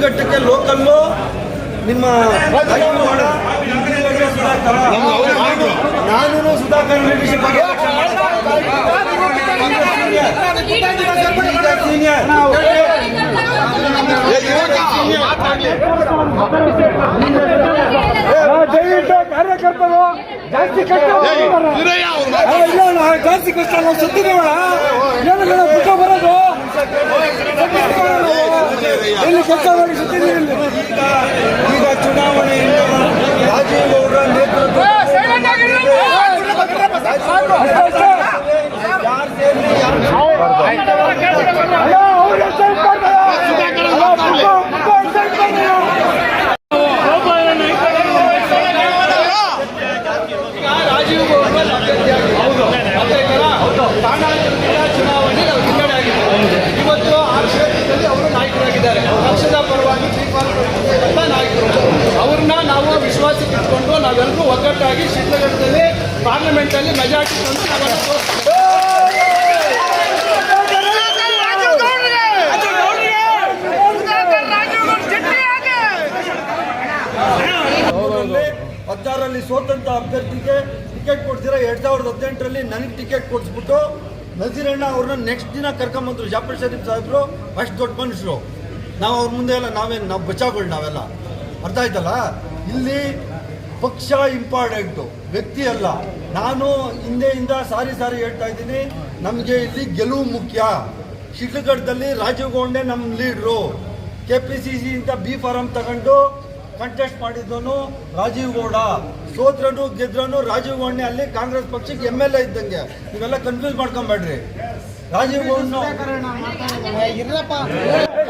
ಶಿಡ್ಲಘಟ್ಟಕ್ಕೆ local ನಿಮ್ಮ. ನಾನು ಸುಧಾಕರ್ ದಯವಿಟ್ಟು ಕಾರ್ಯಕರ್ತರು ಜಾಸ್ತಿ ಕಷ್ಟ ಜಾಸ್ತಿ ಕಷ್ಟ ನಾವು ನಾವು. ಎಲ್ಲಿ ಕೆಲಸ ಮಾಡಿ ಸತ್ತಿದ್ದೀವಿ ನಾವೆಲ್ಲರೂ ಒಗ್ಗಟ್ಟಾಗಿ ಶಿಡ್ಲಘಟ್ಟದಲ್ಲಿ ಪಾರ್ಲಿಮೆಂಟಲ್ಲಿ ಮೆಜಾರಿಟಿ ತಂದು ನಾವೆಲ್ಲ. ಹದಿನಾರರಲ್ಲಿ ಸೋತಂತ ಅಭ್ಯರ್ಥಿಗೆ ಟಿಕೆಟ್ ಕೊಡ್ತೀರಾ ಎರಡ್ ಸಾವಿರದ ಹದಿನೆಂಟರಲ್ಲಿ ನನಗೆ ಟಿಕೆಟ್ ಕೊಡಿಸ್ಬಿಟ್ಟು ನಜೀರಣ್ಣ ಅವ್ರನ್ನ ನೆಕ್ಸ್ಟ್ ದಿನ ಕರ್ಕೊಂಬಂದ್ರು. ಜಾಫರ್ ಶರೀಫ್ ಸಾಹೇಬ್ರು, ಅಷ್ಟು ದೊಡ್ಡ ಮನುಷ್ಯರು. ನಾವು ಅವ್ರ ಮುಂದೆ ಎಲ್ಲ ನಾವೇನು, ನಾವು ಬಚಾಗಳು ನಾವೆಲ್ಲ. ಅರ್ಥ ಆಯ್ತಲ್ಲ? ಇಲ್ಲಿ ಪಕ್ಷ ಇಂಪಾರ್ಟೆಂಟು, ವ್ಯಕ್ತಿ ಅಲ್ಲ. ನಾನು ಹಿಂದೆಯಿಂದ ಸಾರಿ ಸಾರಿ ಹೇಳ್ತಾ ಇದ್ದೀನಿ, ನಮಗೆ ಇಲ್ಲಿ ಗೆಲುವು ಮುಖ್ಯ. ಶಿಡ್ಲಘಟ್ಟದಲ್ಲಿ ರಾಜೀವ್ ಗೌಂಡೆ ನಮ್ಮ ಲೀಡ್ರು. ಕೆ ಪಿ ಸಿ ಸಿಯಿಂದ ಬಿ ಫಾರಂ ತಗೊಂಡು ಕಂಟೆಸ್ಟ್ ಮಾಡಿದ್ದನು ರಾಜೀವ್ ಗೌಡ. ಸೋತ್ರನು ಗೆದ್ರನು ರಾಜೀವ್ ಗೌಂಡೆ ಅಲ್ಲಿ ಕಾಂಗ್ರೆಸ್ ಪಕ್ಷಕ್ಕೆ ಎಂ ಎಲ್ ಎ ಇದ್ದಂಗೆ. ನೀವೆಲ್ಲ ಕನ್ಫ್ಯೂಸ್ ಮಾಡ್ಕೊಂಬೇಡ್ರಿ. ರಾಜೀವ್ ಗೌಡ್ನು